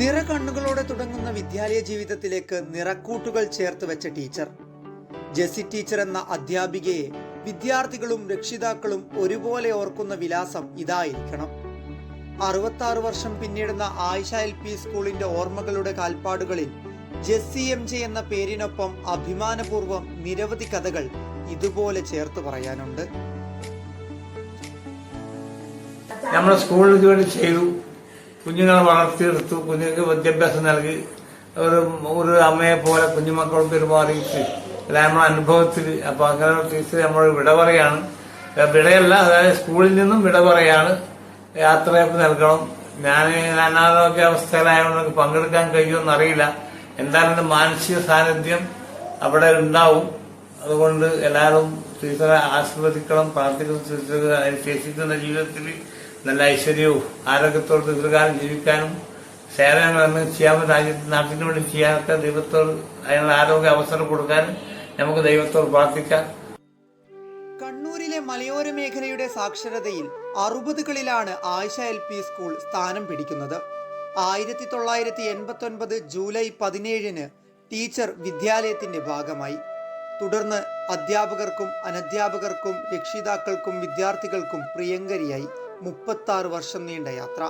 നിറകണ്ണുകളോടെ തുടങ്ങുന്ന വിദ്യാലയ ജീവിതത്തിലേക്ക് നിറക്കൂട്ടുകൾ ചേർത്ത് വെച്ച ടീച്ചർ. ജെസി ടീച്ചർ എന്ന അധ്യാപികയെ വിദ്യാർത്ഥികളും രക്ഷിതാക്കളും ഒരുപോലെ ഓർക്കുന്ന വിലാസം ഇതായിരിക്കണം. അറുപത്താറ് വർഷം പിന്നിടുന്ന ആയിഷ എൽ പി സ്കൂളിന്റെ ഓർമ്മകളുടെ കാൽപ്പാടുകളിൽ ജെസ്സി എം ജെ എന്ന പേരിനൊപ്പം അഭിമാനപൂർവം നിരവധി കഥകൾ ഇതുപോലെ ചേർത്ത് പറയാനുണ്ട്. നമ്മുടെ സ്കൂളിൽ ഇതുവരെ ചെയ്തു. കുഞ്ഞുങ്ങളെ വളർത്തിയെടുത്തു കുഞ്ഞുങ്ങൾക്ക് വിദ്യാഭ്യാസം നൽകി. ഒരു ഒരു അമ്മയെ പോലെ കുഞ്ഞുമക്കളോട് പെരുമാറിയിട്ട് നമ്മുടെ അനുഭവത്തിൽ അപ്പൊ അങ്ങനെ ടീച്ചർ നമ്മൾ വിട പറയാണ്. വിടയല്ല അതായത് സ്കൂളിൽ നിന്നും വിട പറയാണ്. യാത്രയപ്പ് നൽകണം. ഞാൻ അനാരോഗ്യാവസ്ഥയിലായതുകൊണ്ട് പങ്കെടുക്കാൻ കഴിയുമെന്ന് അറിയില്ല. എന്തായാലും മാനസിക സാന്നിധ്യം അവിടെ ഉണ്ടാവും. അതുകൊണ്ട് എല്ലാവരും ടീച്ചറെ ആശീർവദിക്കണം പ്രാർത്ഥിക്കണം ടീച്ചർ ശേഷിക്കുന്ന ജീവിതത്തിൽ നല്ല ഐശ്വര്യവും ആരോഗ്യത്തോട് ദീർഘകാലം ജീവിക്കാനും സേവനങ്ങളെന്ന് ചെയ്യാൻ രാജ്യത്ത് നാട്ടിന് വേണ്ടി ചെയ്യാനൊക്കെ ദൈവത്തോട് അതിനുള്ള ആരോഗ്യ അവസരം കൊടുക്കാനും നമുക്ക് ദൈവത്തോട് പ്രാർത്ഥിക്കാം. കണ്ണൂരിലെ മലയോര മേഖലയുടെ സാക്ഷരതയിൽ അറുപതുകളിലാണ് ആയിഷ എൽ പി സ്കൂൾ സ്ഥാനം പിടിക്കുന്നത്. ആയിരത്തി തൊള്ളായിരത്തി എൺപത്തി ഒൻപത് ജൂലൈ പതിനേഴിന് ടീച്ചർ വിദ്യാലയത്തിന്റെ ഭാഗമായി. തുടർന്ന് അധ്യാപകർക്കും അനധ്യാപകർക്കും രക്ഷിതാക്കൾക്കും വിദ്യാർത്ഥികൾക്കും പ്രിയങ്കരിയായി. മുപ്പത്തി വർഷം നീണ്ട യാത്ര.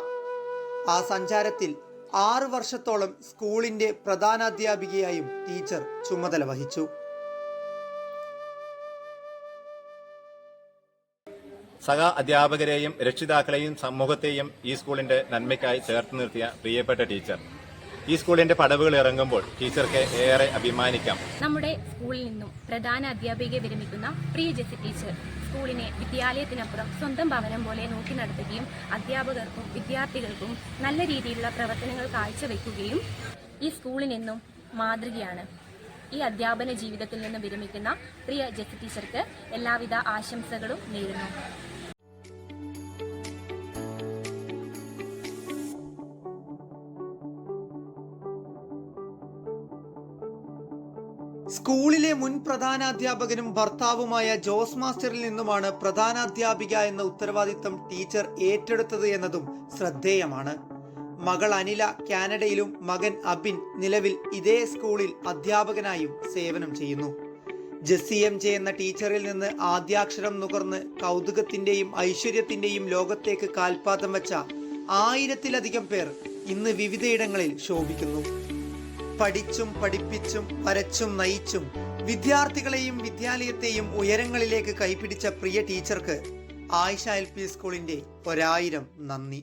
ആ സഞ്ചാരത്തിൽ ആറ് വർഷത്തോളം സ്കൂളിന്റെ പ്രധാനാധ്യാപികയായും ടീച്ചർ ചുമതല വഹിച്ചു. സഹ അധ്യാപകരെയും രക്ഷിതാക്കളെയും സമൂഹത്തെയും ഈ സ്കൂളിന്റെ നന്മയ്ക്കായി ചേർത്ത് നിർത്തിയ പ്രിയപ്പെട്ട ടീച്ചർ. ഈ സ്കൂളിന്റെ പടവുകൾ ഇറങ്ങുമ്പോൾ ടീച്ചർക്ക് ഏറെ അഭിമാനിക്കാം. നമ്മുടെ സ്കൂളിൽ നിന്നും പ്രധാന അധ്യാപികയെ വിരമിക്കുന്ന പ്രിയ ജെസി ടീച്ചർ സ്കൂളിനെ വിദ്യാലയത്തിനപ്പുറം സ്വന്തം ഭവനം പോലെ നോക്കി നടത്തുകയും അധ്യാപകർക്കും വിദ്യാർത്ഥികൾക്കും നല്ല രീതിയിലുള്ള പ്രവർത്തനങ്ങൾ കാഴ്ചവെക്കുകയും ഈ സ്കൂളിനെന്നും മാതൃകയാണ്. ഈ അധ്യാപന ജീവിതത്തിൽ നിന്ന് വിരമിക്കുന്ന പ്രിയ ജെസി ടീച്ചർക്ക് എല്ലാവിധ ആശംസകളും നേരുന്നു. സ്കൂളിലെ മുൻ പ്രധാനാധ്യാപകനും ഭർത്താവുമായ ജോസ് മാസ്റ്ററിൽ നിന്നുമാണ് പ്രധാനാധ്യാപിക എന്ന ഉത്തരവാദിത്തം ടീച്ചർ ഏറ്റെടുത്തത് എന്നതും ശ്രദ്ധേയമാണ്. മകൾ അനില കാനഡയിലും മകൻ അബിൻ നിലവിൽ ഇതേ സ്കൂളിൽ അധ്യാപകനായും സേവനം ചെയ്യുന്നു. ജെസ്സി എം ജെ എന്ന ടീച്ചറിൽ നിന്ന് ആദ്യാക്ഷരം നുകർന്ന് കൗതുകത്തിന്റെയും ഐശ്വര്യത്തിന്റെയും ലോകത്തേക്ക് കാൽപാദം വെച്ച ആയിരത്തിലധികം പേർ ഇന്ന് വിവിധയിടങ്ങളിൽ ശോഭിക്കുന്നു. പഠിച്ചും പഠിപ്പിച്ചും വരച്ചും നയിച്ചും വിദ്യാർത്ഥികളെയും വിദ്യാലയത്തെയും ഉയരങ്ങളിലേക്ക് കൈപിടിച്ച പ്രിയ ടീച്ചർക്ക് ആയിഷ എൽ പി സ്കൂളിന്റെ ഒരായിരം നന്ദി.